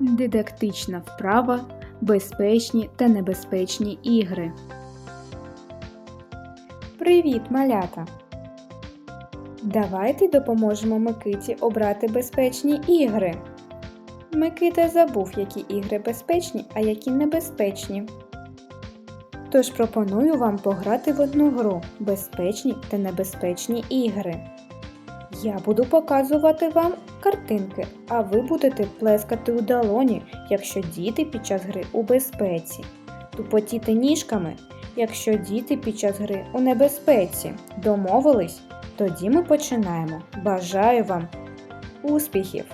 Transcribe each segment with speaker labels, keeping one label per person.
Speaker 1: Дидактична вправа, безпечні та небезпечні ігри. Привіт, малята! Давайте допоможемо Микиті обрати безпечні ігри. Микита забув, які ігри безпечні, а які небезпечні. Тож пропоную вам пограти в одну гру безпечні та небезпечні ігри. Я буду показувати вам картинки, а ви будете плескати у долоні, якщо діти під час гри у безпеці, тупотіти ніжками, якщо діти під час гри у небезпеці. Домовились? Тоді ми починаємо. Бажаю вам успіхів!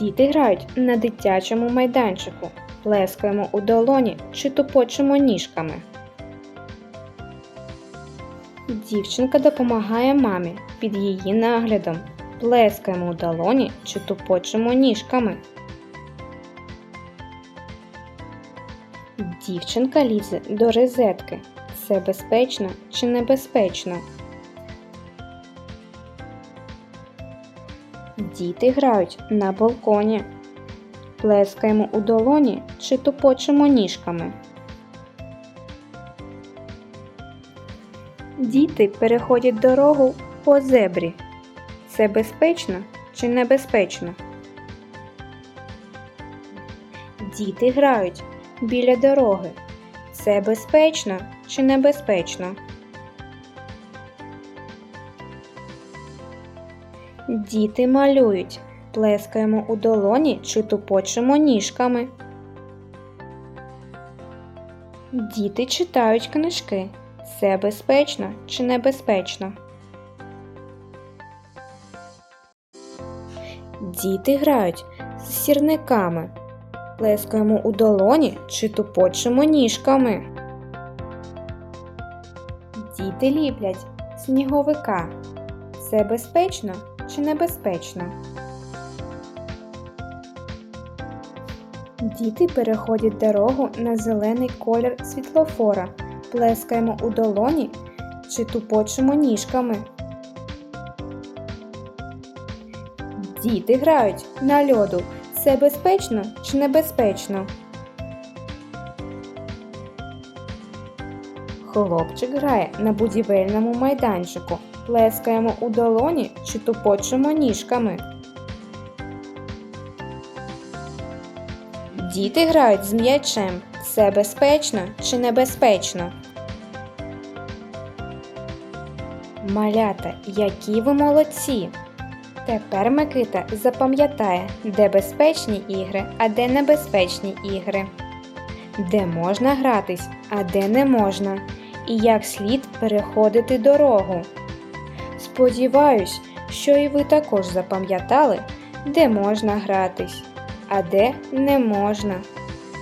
Speaker 1: Діти грають на дитячому майданчику, плескаємо у долоні чи тупочемо ніжками. Дівчинка допомагає мамі під її наглядом. Плескаємо у долоні чи тупочемо ніжками. Дівчинка лізе до розетки. Це безпечно чи небезпечно? Діти грають на балконі. Плескаємо у долоні чи тупочемо ніжками. Діти переходять дорогу по зебрі. Це безпечно чи небезпечно? Діти грають біля дороги. Це безпечно чи небезпечно? Діти малюють. Плескаємо у долоні чи тупочемо ніжками. Діти читають книжки. Це безпечно чи небезпечно? Діти грають з сірниками. Плескаємо у долоні чи тупочемо ніжками. Діти ліплять сніговика. Це безпечно чи небезпечно? Діти переходять дорогу на зелений колір світлофора. Плескаємо у долоні чи тупочемо ніжками. Діти грають на льоду. Це безпечно чи небезпечно? Хлопчик грає на будівельному майданчику. Плескаємо у долоні чи тупочемо ніжками. Діти грають з м'ячем. Це безпечно чи небезпечно? Малята, які ви молодці! Тепер Микита запам'ятає, де безпечні ігри, а де небезпечні ігри, де можна гратись, а де не можна, і як слід переходити дорогу. Сподіваюсь, що і ви також запам'ятали, де можна гратись, а де не можна.